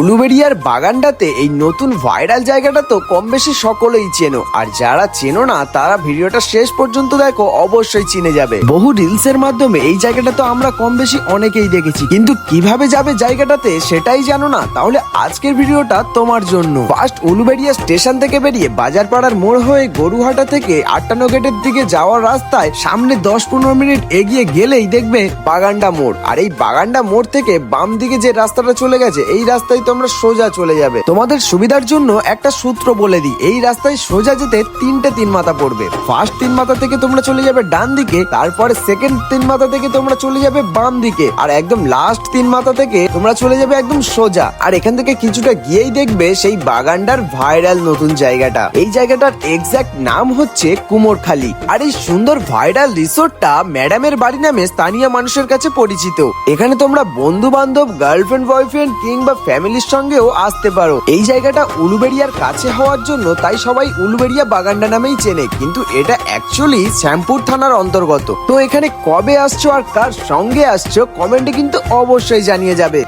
উলুবেরিয়ার বাগানটাতে এই নতুন ভাইরাল জায়গাটা তো কম বেশি সকলেই চেনো। আর যারা চেনো না, তারা ভিডিওটা শেষ পর্যন্ত দেখো, অবশ্যই চিনে যাবে। বহু রিলস এর মাধ্যমে এই জায়গাটা তো আমরা কম বেশি অনেকেই দেখেছি। কিন্তু কীভাবে যাবে জায়গাটাতে সেটাই জানো না? তাহলে আজকের ভিডিওটা তোমার জন্য। ফার্স্ট উলুবেরিয়া স্টেশন থেকে বেরিয়ে বাজারপাড়ার মোড় হয়ে গরুহাটা থেকে আটান্ন গেটের দিকে যাওয়ার রাস্তায় সামনে দশ পনেরো মিনিট এগিয়ে গেলেই দেখবে বাগানডা মোড়। আর এই বাগানডা মোড় থেকে বাম দিকে যে রাস্তাটা চলে গেছে, এই রাস্তায় তোমরা সোজা চলে যাবে। তোমাদের সুবিধার জন্য একটা সূত্র বলে দিই। এই রাস্তায় সোজা যেতে তিনটে তিন মাথা পড়বে। ফার্স্ট তিন মাথা থেকে তোমরা চলে যাবে ডান দিকে, তারপরে সেকেন্ড তিন মাথা থেকে তোমরা চলে যাবে বাম দিকে। আর একদম লাস্ট তিন মাথা থেকে তোমরা চলে যাবে একদম সোজা। আর এখান থেকে কিছুটা গিয়েই দেখবে সেই বাগানটার ভাইরাল নতুন জায়গাটা। এই জায়গাটার এক্সাক্ট নাম হচ্ছে কুমোরখালি। আর এই সুন্দর ভাইরাল রিসোর্টটা ম্যাডামের বাড়ি নামে স্থানীয় মানুষের কাছে পরিচিত। এখানে তোমরা বন্ধু বান্ধব গার্লফ্রেন্ড বয়ফ্রেন্ড কিংবা ফ্যামিলির সঙ্গেও আসতে পারো। এই জায়গাটা উলুবেড়িয়ার কাছে হওয়ার জন্য তাই সবাই উলুবেরিয়া বাগানটা নামেই চেনে। কিন্তু এটা অ্যাকচুয়ালি শ্যামপুর থানার অন্তর্গত। তো এখানে কবে আসছো আর কার সঙ্গে আসছো কমেন্টে কিন্তু অবশ্যই জানিয়ে যাবে।